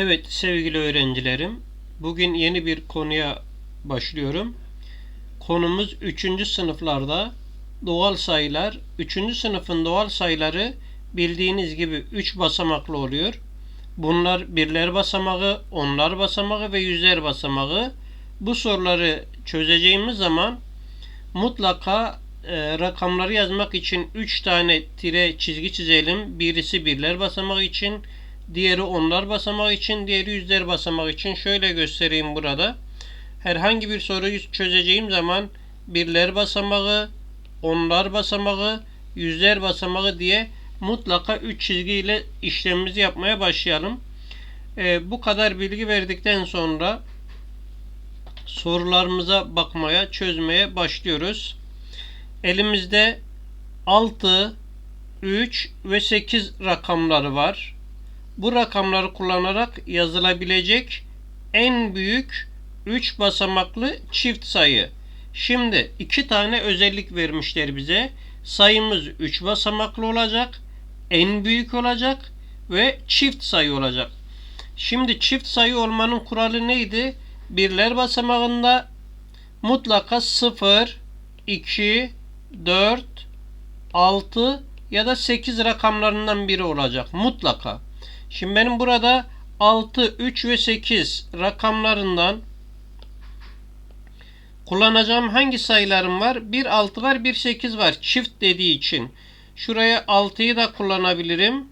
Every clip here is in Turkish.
Evet sevgili öğrencilerim, bugün yeni bir konuya başlıyorum. Konumuz 3. sınıflarda doğal sayılar. 3. sınıfın doğal sayıları bildiğiniz gibi 3 basamaklı oluyor. Bunlar birler basamağı, onlar basamağı ve yüzler basamağı. Bu soruları çözeceğimiz zaman mutlaka e, rakamları yazmak için 3 tane tire çizgi çizelim. Birisi birler basamağı için, diğeri onlar basamağı için, diğeri yüzler basamağı için. Şöyle göstereyim burada. Herhangi bir soruyu çözeceğim zaman birler basamağı, onlar basamağı, yüzler basamağı diye mutlaka 3 çizgiyle işlemimizi yapmaya başlayalım. E, bu kadar bilgi verdikten sonra sorularımıza bakmaya, çözmeye başlıyoruz. Elimizde 6, 3 ve 8 rakamları var. Bu rakamları kullanarak yazılabilecek en büyük 3 basamaklı çift sayı. Şimdi iki tane özellik vermişler bize. Sayımız 3 basamaklı olacak, en büyük olacak ve çift sayı olacak. Şimdi çift sayı olmanın kuralı neydi? Birler basamağında mutlaka 0, 2, 4, 6 ya da 8 rakamlarından biri olacak. Mutlaka. Şimdi benim burada 6, 3 ve 8 rakamlarından kullanacağım hangi sayılarım var? Bir 6 var, bir 8 var. Çift dediği için. Şuraya 6'yı da kullanabilirim.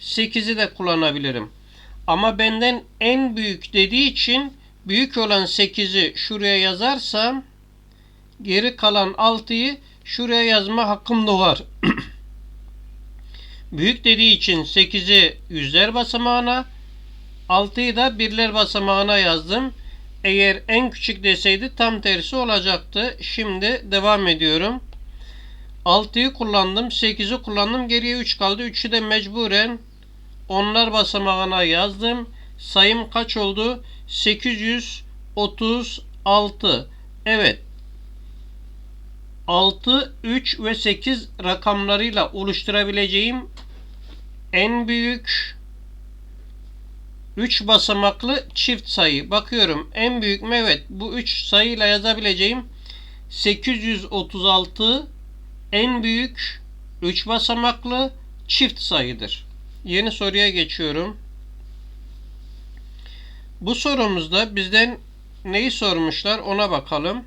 8'i de kullanabilirim. Ama benden en büyük dediği için büyük olan 8'i şuraya yazarsam geri kalan 6'yı şuraya yazma hakkım doğar. büyük dediği için 8'i yüzler basamağına 6'yı da birler basamağına yazdım. Eğer en küçük deseydi tam tersi olacaktı. Şimdi devam ediyorum. 6'yı kullandım. 8'i kullandım. Geriye 3 kaldı. 3'ü de mecburen onlar basamağına yazdım. Sayım kaç oldu? 836. Evet. 6, 3 ve 8 rakamlarıyla oluşturabileceğim en büyük 3 basamaklı çift sayı. Bakıyorum en büyük mü? Evet. Bu 3 sayıyla yazabileceğim 836 en büyük 3 basamaklı çift sayıdır. Yeni soruya geçiyorum. Bu sorumuzda bizden neyi sormuşlar ona bakalım.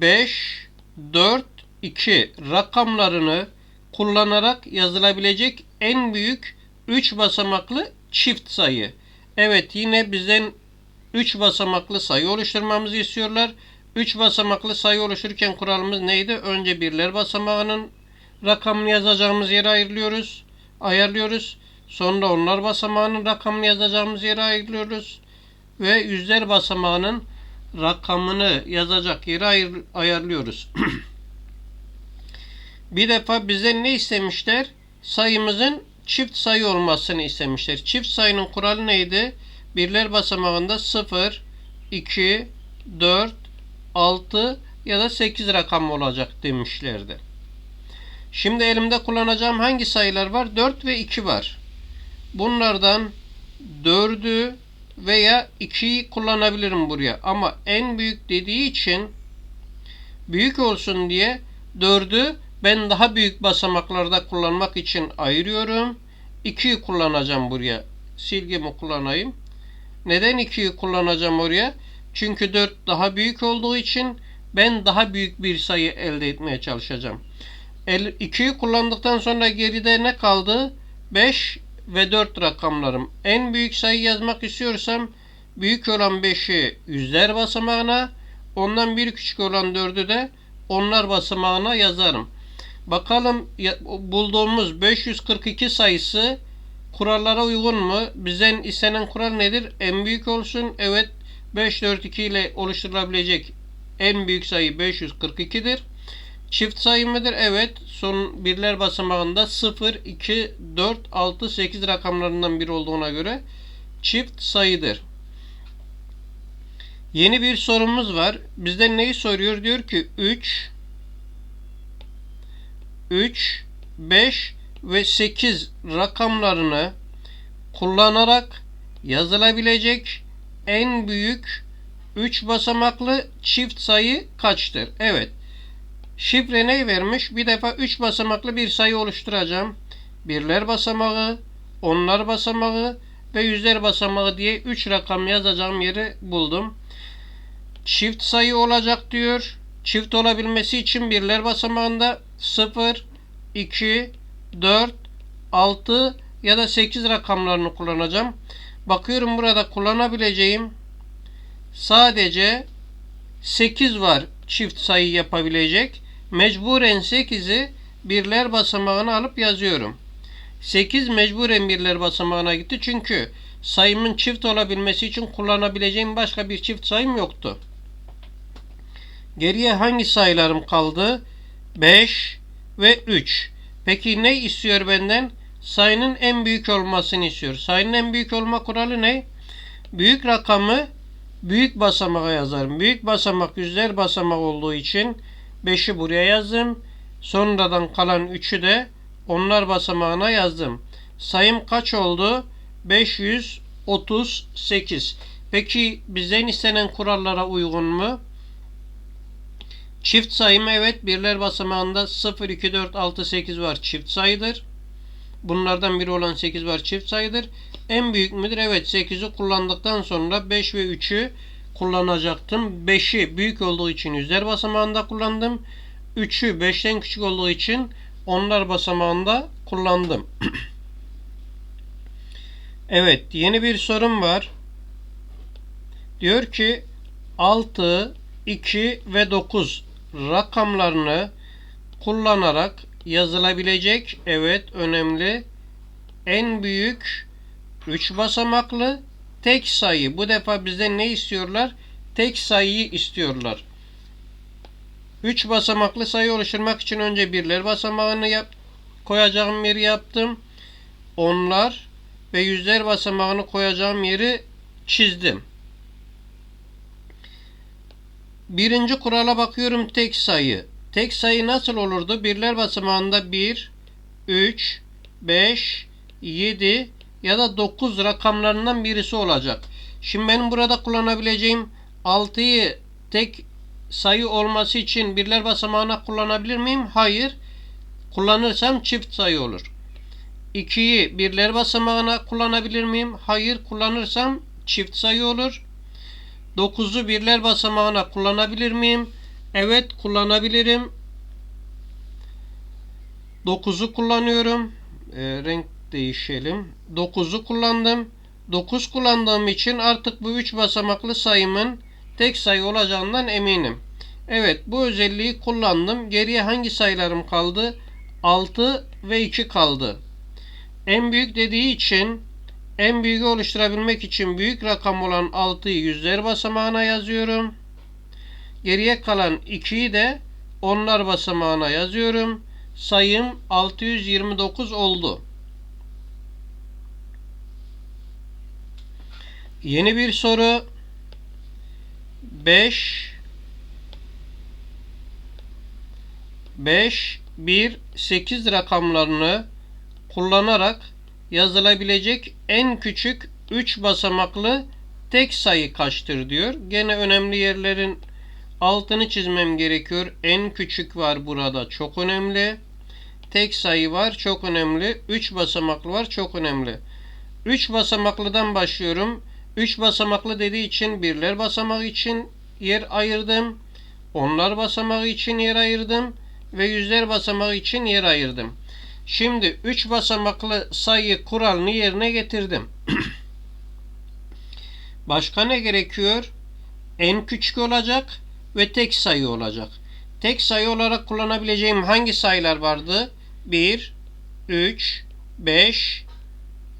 5, 4, 2 rakamlarını kullanarak yazılabilecek en büyük 3 basamaklı çift sayı. Evet yine bizden 3 basamaklı sayı oluşturmamızı istiyorlar. 3 basamaklı sayı oluştururken kuralımız neydi? Önce birler basamağının rakamını yazacağımız yere ayırıyoruz. Ayarlıyoruz. Sonra onlar basamağının rakamını yazacağımız yere ayırıyoruz. Ve yüzler basamağının rakamını yazacak yere ayır, ayarlıyoruz. bir defa bizden ne istemişler? Sayımızın çift sayı olmasını istemişler. Çift sayının kuralı neydi? Birler basamağında 0, 2, 4, 6 ya da 8 rakam olacak demişlerdi. Şimdi elimde kullanacağım hangi sayılar var? 4 ve 2 var. Bunlardan 4'ü veya 2'yi kullanabilirim buraya. Ama en büyük dediği için büyük olsun diye 4'ü ben daha büyük basamaklarda kullanmak için ayırıyorum. 2'yi kullanacağım buraya. Silgimi kullanayım. Neden 2'yi kullanacağım oraya? Çünkü 4 daha büyük olduğu için ben daha büyük bir sayı elde etmeye çalışacağım. 2'yi kullandıktan sonra geride ne kaldı? 5 ve 4 rakamlarım. En büyük sayı yazmak istiyorsam büyük olan 5'i yüzler basamağına, ondan bir küçük olan 4'ü de onlar basamağına yazarım. Bakalım bulduğumuz 542 sayısı kurallara uygun mu? Bizden istenen kural nedir? En büyük olsun. Evet 542 ile oluşturulabilecek en büyük sayı 542'dir. Çift sayı mıdır? Evet. Son birler basamağında 0, 2, 4, 6, 8 rakamlarından biri olduğuna göre çift sayıdır. Yeni bir sorumuz var. Bizden neyi soruyor? Diyor ki 3, 3, 5 ve 8 rakamlarını kullanarak yazılabilecek en büyük 3 basamaklı çift sayı kaçtır? Evet. Şifre ne vermiş? Bir defa 3 basamaklı bir sayı oluşturacağım. Birler basamağı, onlar basamağı ve yüzler basamağı diye 3 rakam yazacağım yeri buldum. Çift sayı olacak diyor. Çift olabilmesi için birler basamağında 0, 2, 4, 6 ya da 8 rakamlarını kullanacağım. Bakıyorum burada kullanabileceğim sadece 8 var çift sayı yapabilecek. Mecburen 8'i birler basamağına alıp yazıyorum. 8 mecburen birler basamağına gitti çünkü sayımın çift olabilmesi için kullanabileceğim başka bir çift sayım yoktu. Geriye hangi sayılarım kaldı? 5 ve 3. Peki ne istiyor benden? Sayının en büyük olmasını istiyor. Sayının en büyük olma kuralı ne? Büyük rakamı büyük basamağa yazarım. Büyük basamak yüzler basamak olduğu için 5'i buraya yazdım. Sonradan kalan 3'ü de onlar basamağına yazdım. Sayım kaç oldu? 538. Peki bizden istenen kurallara uygun mu? Çift sayım evet birler basamağında 0, 2, 4, 6, 8 var çift sayıdır. Bunlardan biri olan 8 var çift sayıdır. En büyük müdür? Evet 8'i kullandıktan sonra 5 ve 3'ü kullanacaktım. 5'i büyük olduğu için yüzler basamağında kullandım. 3'ü 5'ten küçük olduğu için onlar basamağında kullandım. evet yeni bir sorum var. Diyor ki 6, 2 ve 9 rakamlarını kullanarak yazılabilecek evet önemli en büyük 3 basamaklı tek sayı. Bu defa bizden ne istiyorlar? Tek sayıyı istiyorlar. 3 basamaklı sayı oluşturmak için önce birler basamağını yap, koyacağım yeri yaptım. Onlar ve yüzler basamağını koyacağım yeri çizdim. Birinci kurala bakıyorum tek sayı. Tek sayı nasıl olurdu? Birler basamağında 1, 3, 5, 7 ya da 9 rakamlarından birisi olacak. Şimdi benim burada kullanabileceğim 6'yı tek sayı olması için birler basamağına kullanabilir miyim? Hayır. Kullanırsam çift sayı olur. 2'yi birler basamağına kullanabilir miyim? Hayır. Kullanırsam çift sayı olur. 9'u birler basamağına kullanabilir miyim? Evet kullanabilirim. 9'u kullanıyorum. E, renk değişelim. 9'u kullandım. 9 kullandığım için artık bu 3 basamaklı sayımın tek sayı olacağından eminim. Evet bu özelliği kullandım. Geriye hangi sayılarım kaldı? 6 ve 2 kaldı. En büyük dediği için en büyüğü oluşturabilmek için büyük rakam olan 6'yı yüzler basamağına yazıyorum. Geriye kalan 2'yi de onlar basamağına yazıyorum. Sayım 629 oldu. Yeni bir soru. 5 5 1 8 rakamlarını kullanarak yazılabilecek en küçük 3 basamaklı tek sayı kaçtır diyor. Gene önemli yerlerin altını çizmem gerekiyor. En küçük var burada çok önemli. Tek sayı var çok önemli. 3 basamaklı var çok önemli. 3 basamaklıdan başlıyorum. 3 basamaklı dediği için birler basamağı için yer ayırdım. Onlar basamağı için yer ayırdım ve yüzler basamağı için yer ayırdım. Şimdi 3 basamaklı sayı kuralını yerine getirdim. Başka ne gerekiyor? En küçük olacak ve tek sayı olacak. Tek sayı olarak kullanabileceğim hangi sayılar vardı? 1, 3, 5,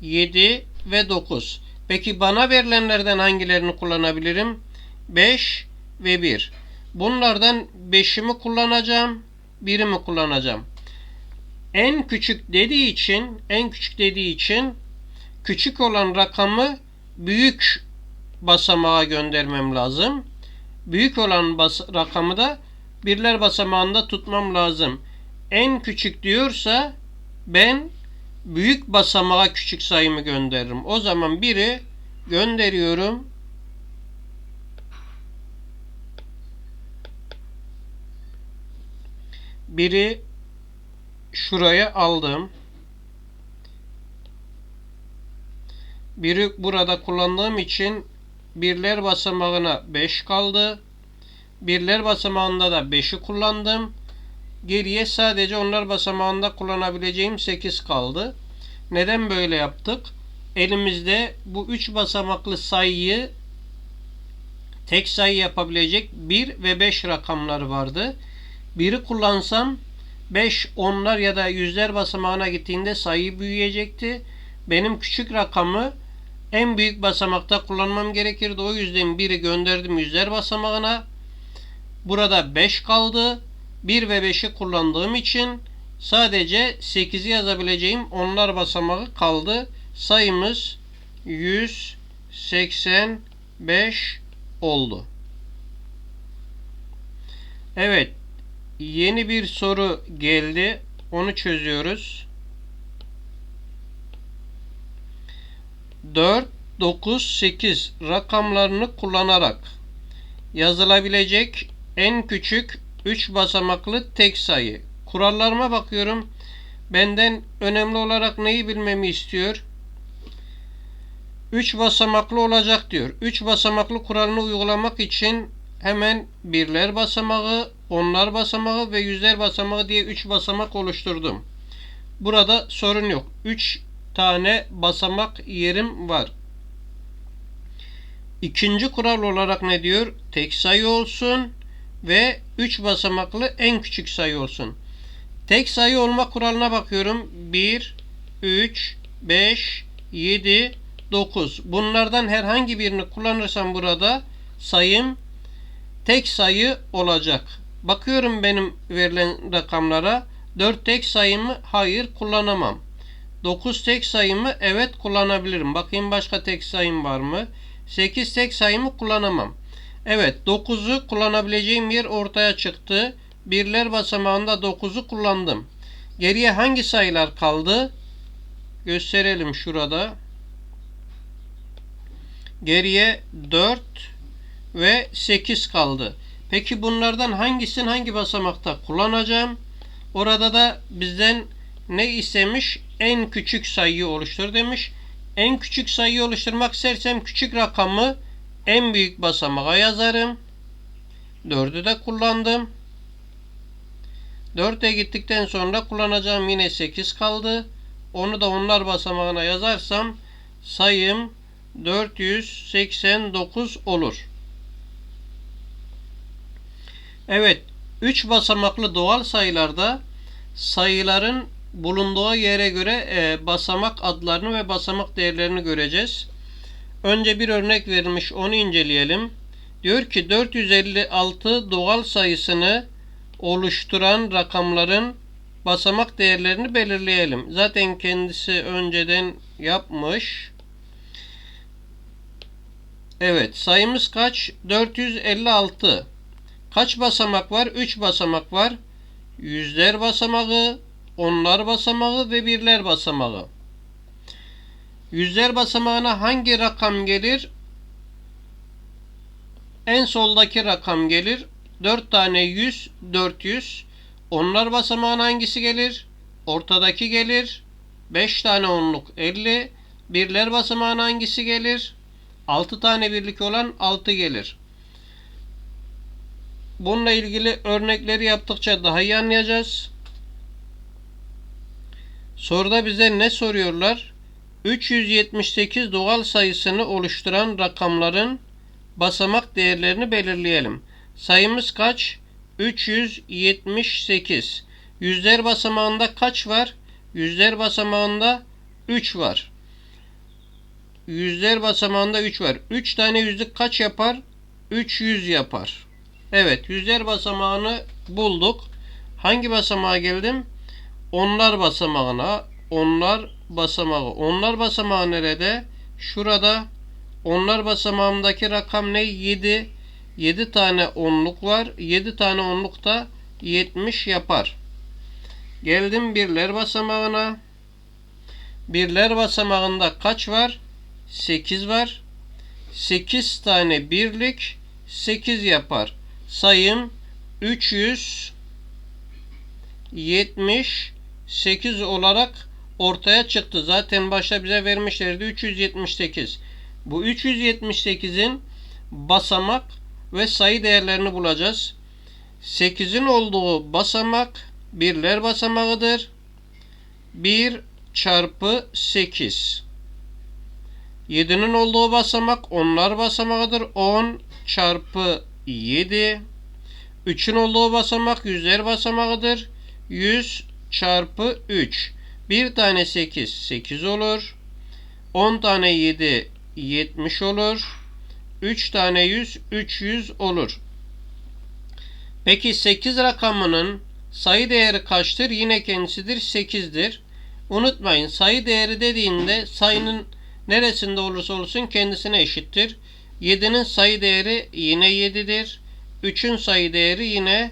7 ve 9. Peki bana verilenlerden hangilerini kullanabilirim? 5 ve 1. Bunlardan 5'i mi kullanacağım? 1'i mi kullanacağım? En küçük dediği için, en küçük dediği için küçük olan rakamı büyük basamağa göndermem lazım. Büyük olan bas rakamı da birler basamağında tutmam lazım. En küçük diyorsa ben büyük basamağa küçük sayımı gönderirim. O zaman biri gönderiyorum. Biri şuraya aldım. Biri burada kullandığım için birler basamağına 5 kaldı. Birler basamağında da 5'i kullandım. Geriye sadece onlar basamağında kullanabileceğim 8 kaldı. Neden böyle yaptık? Elimizde bu 3 basamaklı sayıyı tek sayı yapabilecek 1 ve 5 rakamları vardı. Biri kullansam 5 onlar ya da yüzler basamağına gittiğinde sayı büyüyecekti. Benim küçük rakamı en büyük basamakta kullanmam gerekirdi. O yüzden biri gönderdim yüzler basamağına. Burada 5 kaldı. 1 ve 5'i kullandığım için sadece 8'i yazabileceğim onlar basamağı kaldı. Sayımız 185 oldu. Evet. Yeni bir soru geldi. Onu çözüyoruz. 4, 9, 8 rakamlarını kullanarak yazılabilecek en küçük 3 basamaklı tek sayı. Kurallarıma bakıyorum. Benden önemli olarak neyi bilmemi istiyor? 3 basamaklı olacak diyor. 3 basamaklı kuralını uygulamak için hemen birler basamağı, onlar basamağı ve yüzler basamağı diye 3 basamak oluşturdum. Burada sorun yok. 3 tane basamak yerim var. İkinci kural olarak ne diyor? Tek sayı olsun ve 3 basamaklı en küçük sayı olsun. Tek sayı olma kuralına bakıyorum. 1, 3, 5, 7, 9. Bunlardan herhangi birini kullanırsam burada sayım tek sayı olacak. Bakıyorum benim verilen rakamlara. 4 tek sayımı hayır kullanamam. 9 tek sayımı evet kullanabilirim. Bakayım başka tek sayım var mı? 8 tek sayımı kullanamam. Evet 9'u kullanabileceğim yer ortaya çıktı. Birler basamağında 9'u kullandım. Geriye hangi sayılar kaldı? Gösterelim şurada. Geriye 4 ve 8 kaldı. Peki bunlardan hangisini hangi basamakta kullanacağım? Orada da bizden ne istemiş? En küçük sayıyı oluştur demiş. En küçük sayıyı oluşturmak istersem küçük rakamı en büyük basamağa yazarım. 4'ü de kullandım. 4'e gittikten sonra kullanacağım yine 8 kaldı. Onu da onlar basamağına yazarsam sayım 489 olur. Evet, 3 basamaklı doğal sayılarda sayıların bulunduğu yere göre e, basamak adlarını ve basamak değerlerini göreceğiz. Önce bir örnek verilmiş onu inceleyelim. Diyor ki 456 doğal sayısını oluşturan rakamların basamak değerlerini belirleyelim. Zaten kendisi önceden yapmış. Evet sayımız kaç? 456. Kaç basamak var? 3 basamak var. Yüzler basamağı, onlar basamağı ve birler basamağı. Yüzler basamağına hangi rakam gelir? En soldaki rakam gelir. 4 tane 100, 400. Onlar basamağına hangisi gelir? Ortadaki gelir. 5 tane onluk 50. Birler basamağına hangisi gelir? 6 tane birlik olan 6 gelir. Bununla ilgili örnekleri yaptıkça daha iyi anlayacağız. Soruda bize ne soruyorlar? 378 doğal sayısını oluşturan rakamların basamak değerlerini belirleyelim. Sayımız kaç? 378. Yüzler basamağında kaç var? Yüzler basamağında 3 var. Yüzler basamağında 3 var. 3 tane yüzlük kaç yapar? 300 yapar. Evet, yüzler basamağını bulduk. Hangi basamağa geldim? Onlar basamağına. Onlar basamağı. Onlar basamağı nerede? Şurada. Onlar basamağındaki rakam ne? 7. 7 tane onluk var. 7 tane onluk da 70 yapar. Geldim birler basamağına. Birler basamağında kaç var? 8 var. 8 tane birlik 8 yapar. Sayım 378 olarak ortaya çıktı. Zaten başta bize vermişlerdi 378. Bu 378'in basamak ve sayı değerlerini bulacağız. 8'in olduğu basamak birler basamağıdır. 1 çarpı 8. 7'nin olduğu basamak onlar basamağıdır. 10 çarpı 7. 3'ün olduğu basamak yüzler basamağıdır. 100 çarpı 3. Bir tane 8 8 olur. 10 tane 7 70 olur. 3 tane 100 300 olur. Peki 8 rakamının sayı değeri kaçtır? Yine kendisidir 8'dir. Unutmayın sayı değeri dediğinde sayının neresinde olursa olsun kendisine eşittir. 7'nin sayı değeri yine 7'dir. 3'ün sayı değeri yine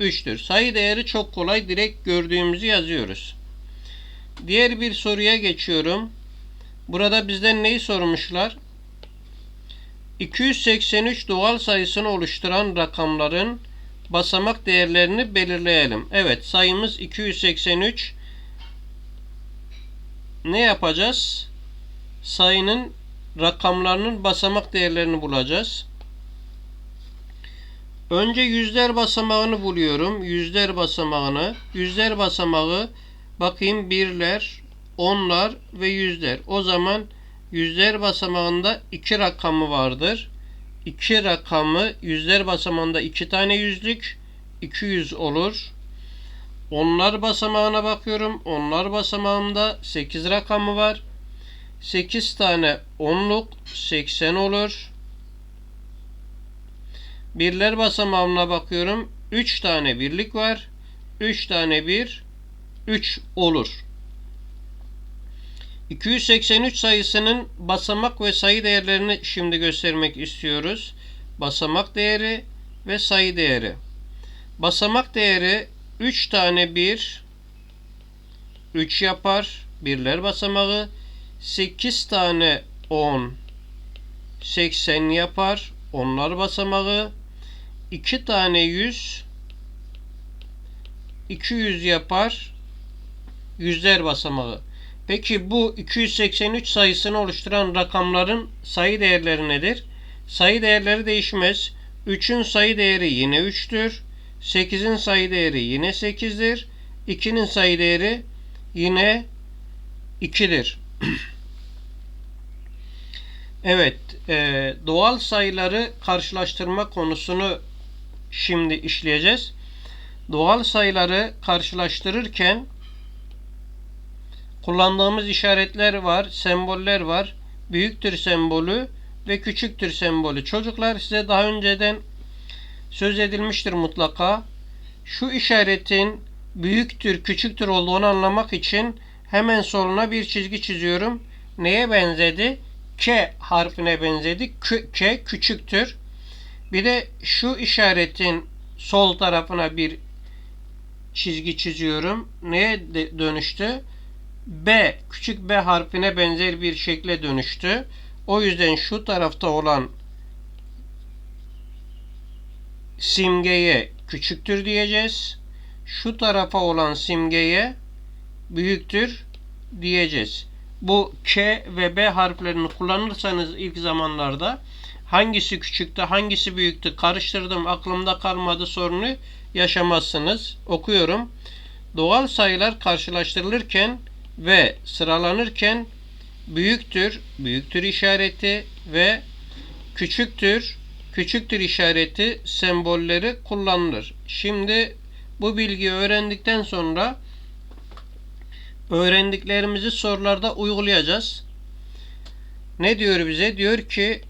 3'tür. Sayı değeri çok kolay direkt gördüğümüzü yazıyoruz. Diğer bir soruya geçiyorum. Burada bizden neyi sormuşlar? 283 doğal sayısını oluşturan rakamların basamak değerlerini belirleyelim. Evet sayımız 283. Ne yapacağız? Sayının rakamlarının basamak değerlerini bulacağız. Önce yüzler basamağını buluyorum. Yüzler basamağını. Yüzler basamağı bakayım birler, onlar ve yüzler. O zaman yüzler basamağında iki rakamı vardır. İki rakamı yüzler basamağında iki tane yüzlük 200 olur. Onlar basamağına bakıyorum. Onlar basamağında 8 rakamı var. 8 tane onluk 80 olur. Birler basamağına bakıyorum. 3 tane birlik var. 3 tane bir 3 olur. 283 sayısının basamak ve sayı değerlerini şimdi göstermek istiyoruz. Basamak değeri ve sayı değeri. Basamak değeri 3 tane 1 3 yapar. Birler basamağı 8 tane 10 80 yapar. Onlar basamağı 2 tane 100 200 yapar. Yüzler basamağı. Peki bu 283 sayısını oluşturan rakamların sayı değerleri nedir? Sayı değerleri değişmez. 3'ün sayı değeri yine 3'tür. 8'in sayı değeri yine 8'dir. 2'nin sayı değeri yine 2'dir. evet, e, doğal sayıları karşılaştırma konusunu şimdi işleyeceğiz. Doğal sayıları karşılaştırırken kullandığımız işaretler var, semboller var. Büyüktür sembolü ve küçüktür sembolü. Çocuklar size daha önceden söz edilmiştir mutlaka. Şu işaretin büyüktür, küçüktür olduğunu anlamak için hemen soluna bir çizgi çiziyorum. Neye benzedi? K harfine benzedi. K, K küçüktür. Bir de şu işaretin sol tarafına bir çizgi çiziyorum. Neye dönüştü? B, küçük B harfine benzer bir şekle dönüştü. O yüzden şu tarafta olan simgeye küçüktür diyeceğiz. Şu tarafa olan simgeye büyüktür diyeceğiz. Bu K ve B harflerini kullanırsanız ilk zamanlarda hangisi küçüktü, hangisi büyüktü karıştırdım aklımda kalmadı sorunu yaşamazsınız. Okuyorum. Doğal sayılar karşılaştırılırken ve sıralanırken büyüktür, büyüktür işareti ve küçüktür, küçüktür işareti sembolleri kullanılır. Şimdi bu bilgiyi öğrendikten sonra öğrendiklerimizi sorularda uygulayacağız. Ne diyor bize? Diyor ki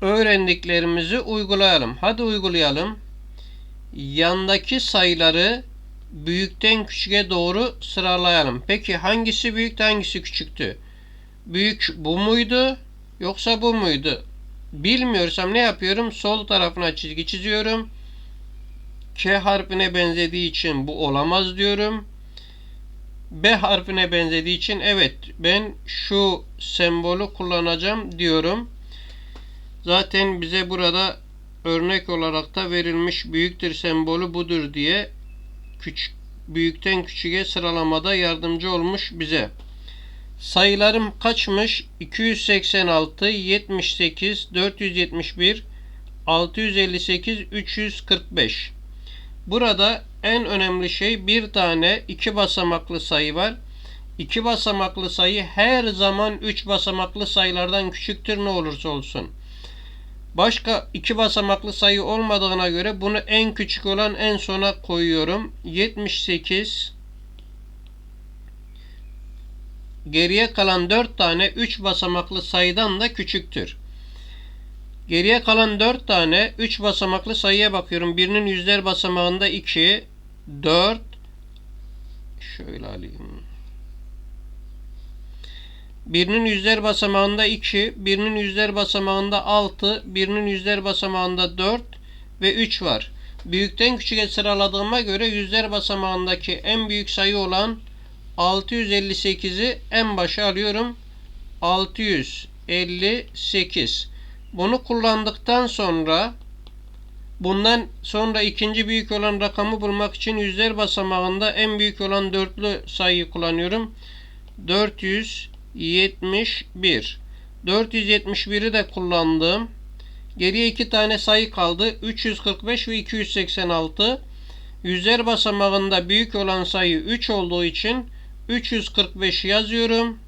öğrendiklerimizi uygulayalım. Hadi uygulayalım. Yandaki sayıları büyükten küçüğe doğru sıralayalım. Peki hangisi büyüktü hangisi küçüktü? Büyük bu muydu yoksa bu muydu? Bilmiyorsam ne yapıyorum? Sol tarafına çizgi çiziyorum. K harfine benzediği için bu olamaz diyorum. B harfine benzediği için evet ben şu sembolü kullanacağım diyorum. Zaten bize burada örnek olarak da verilmiş büyüktür sembolü budur diye küçük büyükten küçüğe sıralamada yardımcı olmuş bize. Sayılarım kaçmış? 286, 78, 471, 658, 345. Burada en önemli şey bir tane iki basamaklı sayı var. İki basamaklı sayı her zaman üç basamaklı sayılardan küçüktür ne olursa olsun. Başka iki basamaklı sayı olmadığına göre bunu en küçük olan en sona koyuyorum. 78 geriye kalan 4 tane 3 basamaklı sayıdan da küçüktür. Geriye kalan 4 tane 3 basamaklı sayıya bakıyorum. Birinin yüzler basamağında 2, 4 şöyle alayım. Birinin yüzler basamağında 2, birinin yüzler basamağında 6, birinin yüzler basamağında 4 ve 3 var. Büyükten küçüğe sıraladığıma göre yüzler basamağındaki en büyük sayı olan 658'i en başa alıyorum. 658. Bunu kullandıktan sonra bundan sonra ikinci büyük olan rakamı bulmak için yüzler basamağında en büyük olan dörtlü sayıyı kullanıyorum. 471. 471'i de kullandım. Geriye iki tane sayı kaldı. 345 ve 286. Yüzler basamağında büyük olan sayı 3 olduğu için 345 yazıyorum.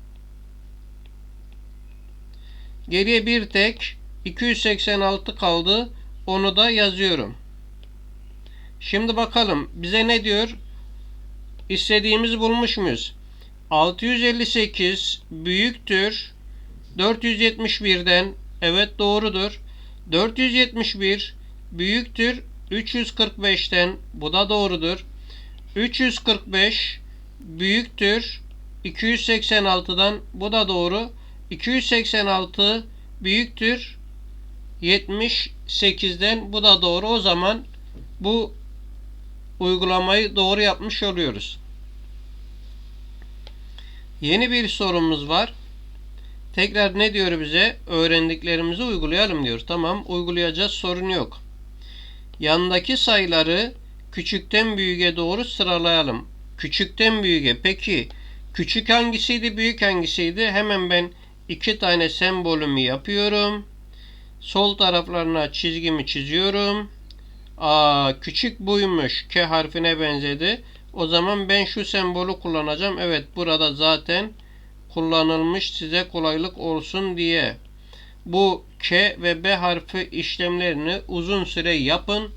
Geriye bir tek 286 kaldı. Onu da yazıyorum. Şimdi bakalım bize ne diyor? İstediğimizi bulmuş muyuz? 658 büyüktür 471'den. Evet doğrudur. 471 büyüktür 345'ten. Bu da doğrudur. 345 büyüktür 286'dan. Bu da doğru. 286 büyüktür 78'den. Bu da doğru. O zaman bu uygulamayı doğru yapmış oluyoruz. Yeni bir sorumuz var. Tekrar ne diyor bize? Öğrendiklerimizi uygulayalım diyor. Tamam uygulayacağız sorun yok. Yandaki sayıları küçükten büyüğe doğru sıralayalım. Küçükten büyüğe. Peki küçük hangisiydi büyük hangisiydi? Hemen ben iki tane sembolümü yapıyorum. Sol taraflarına çizgimi çiziyorum. Aa, küçük buymuş. K harfine benzedi. O zaman ben şu sembolü kullanacağım. Evet burada zaten kullanılmış size kolaylık olsun diye. Bu K ve B harfi işlemlerini uzun süre yapın.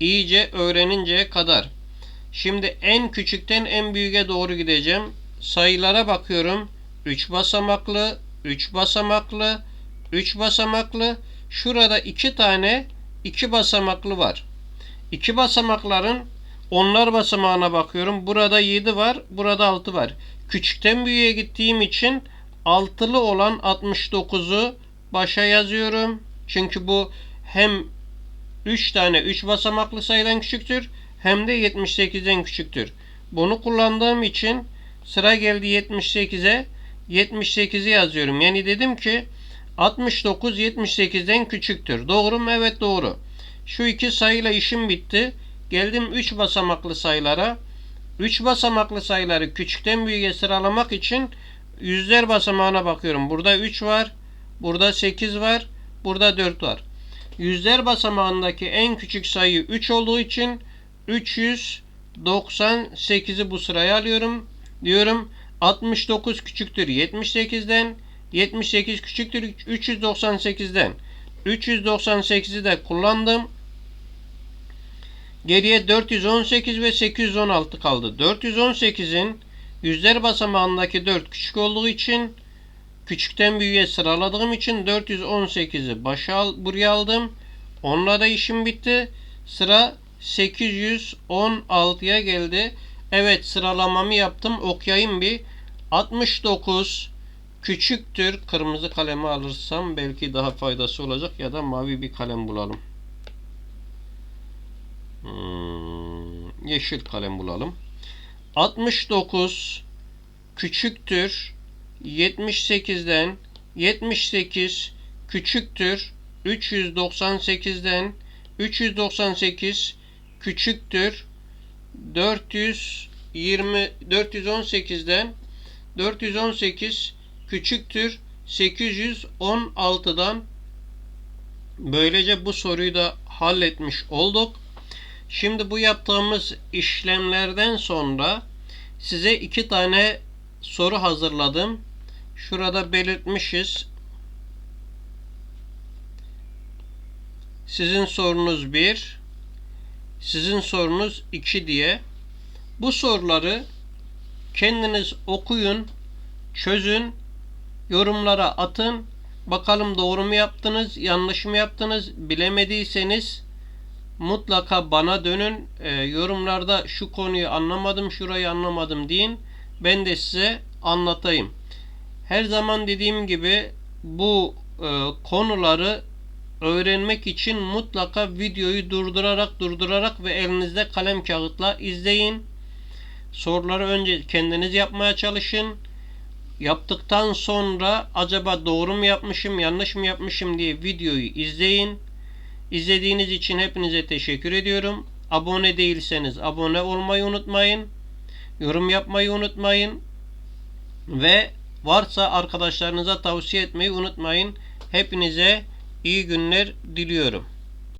İyice öğreninceye kadar. Şimdi en küçükten en büyüğe doğru gideceğim. Sayılara bakıyorum. 3 basamaklı, 3 basamaklı, 3 basamaklı. Şurada 2 tane 2 basamaklı var. 2 basamakların onlar basamağına bakıyorum. Burada 7 var, burada 6 var. Küçükten büyüğe gittiğim için altılı olan 69'u başa yazıyorum. Çünkü bu hem 3 tane 3 basamaklı sayıdan küçüktür hem de 78'den küçüktür. Bunu kullandığım için sıra geldi 78'e 78'i yazıyorum. Yani dedim ki 69 78'den küçüktür. Doğru mu? Evet doğru. Şu iki sayıyla işim bitti. Geldim 3 basamaklı sayılara. 3 basamaklı sayıları küçükten büyüğe sıralamak için yüzler basamağına bakıyorum. Burada 3 var. Burada 8 var. Burada 4 var. Yüzler basamağındaki en küçük sayı 3 olduğu için 398'i bu sıraya alıyorum. Diyorum 69 küçüktür 78'den. 78 küçüktür 398'den. 398'i de kullandım. Geriye 418 ve 816 kaldı. 418'in yüzler basamağındaki 4 küçük olduğu için küçükten büyüğe sıraladığım için 418'i başa al, buraya aldım. Onunla da işim bitti. Sıra 816'ya geldi. Evet sıralamamı yaptım. Okuyayım bir. 69 küçüktür. Kırmızı kalemi alırsam belki daha faydası olacak ya da mavi bir kalem bulalım. Hmm, yeşil kalem bulalım. 69 küçüktür 78'den 78 küçüktür 398'den 398 küçüktür 420 418'den 418 küçüktür 816'dan böylece bu soruyu da halletmiş olduk. Şimdi bu yaptığımız işlemlerden sonra size iki tane soru hazırladım. Şurada belirtmişiz. Sizin sorunuz 1, sizin sorunuz 2 diye. Bu soruları kendiniz okuyun, çözün, yorumlara atın. Bakalım doğru mu yaptınız, yanlış mı yaptınız? Bilemediyseniz mutlaka bana dönün. E, yorumlarda şu konuyu anlamadım, şurayı anlamadım deyin. Ben de size anlatayım. Her zaman dediğim gibi bu e, konuları öğrenmek için mutlaka videoyu durdurarak durdurarak ve elinizde kalem kağıtla izleyin. Soruları önce kendiniz yapmaya çalışın. Yaptıktan sonra acaba doğru mu yapmışım, yanlış mı yapmışım diye videoyu izleyin. İzlediğiniz için hepinize teşekkür ediyorum. Abone değilseniz abone olmayı unutmayın. Yorum yapmayı unutmayın. Ve varsa arkadaşlarınıza tavsiye etmeyi unutmayın. Hepinize iyi günler diliyorum.